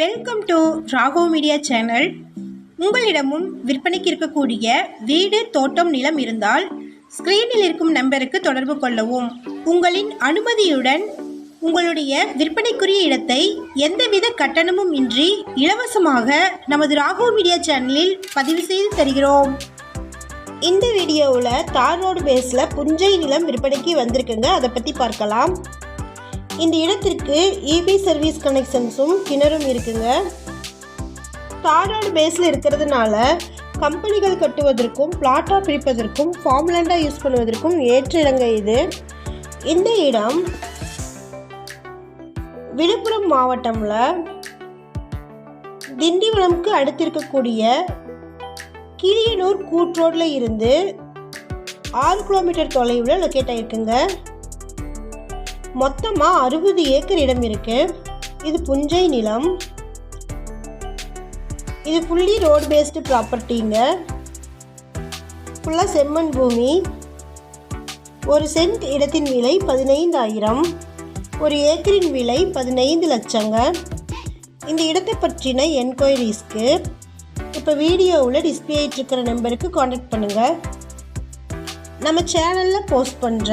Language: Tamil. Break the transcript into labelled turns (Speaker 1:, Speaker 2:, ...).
Speaker 1: Welcome to Rago media channel உங்களிடமும் விற்பனைக்கு இருக்கக்கூடிய வீடு தோட்டம் நிலம் இருந்தால் ஸ்க்ரீனில் இருக்கும் நம்பருக்கு தொடர்பு கொள்ளவும். உங்களின் அனுமதியுடன் உங்களுடைய விற்பனைக்குரிய இடத்தை எந்தவித கட்டணமும் இன்றி இலவசமாக நமது ராகோ மீடியா சேனலில் பதிவு செய்து தருகிறோம். இந்த வீடியோவில் தார் ரோடு பேஸில் புஞ்சை நிலம் விற்பனைக்கு வந்திருக்குங்க. அதை பற்றி பார்க்கலாம். இந்த இடத்திற்கு இபி சர்வீஸ் கனெக்ஷன்ஸும் கிணறும் இருக்குங்க. தாராடு பேஸில் இருக்கிறதுனால கம்பெனிகள் கட்டுவதற்கும் பிளாட்டாக பிரிப்பதற்கும் ஃபார்ம்லேண்டாக யூஸ் பண்ணுவதற்கும் ஏற்ற இடங்க இது. இந்த இடம் விழுப்புரம் மாவட்டமில் திண்டிவனம்க்கு அடுத்திருக்கக்கூடிய கிளியனூர் கூட்ரோடில் இருந்து ஆறு கிலோமீட்டர் தொலைவில் லொக்கேட் ஆகிருக்குங்க மொத்தமாக அறுபது ஏக்கர் இடம் இருக்கு. இது புஞ்சை நிலம். இது ஃபுல்லி ரோடு பேஸ்டு ப்ராப்பர்ட்டிங்க ஃபுல்லாக செம்மண் பூமி. ஒரு சென்ட் இடத்தின் விலை பதினைந்தாயிரம். ஒரு ஏக்கரின் விலை பதினைந்து லட்சங்க. இந்த இடத்தை பற்றின என்கொயரிஸ்க்கு இப்போ வீடியோவில் டிஸ்பிளே ஆகிட்டு இருக்கிற நம்பருக்கு காண்டாக்ட் பண்ணுங்கள் நம்ம சேனலில் போஸ்ட் பண்ணுற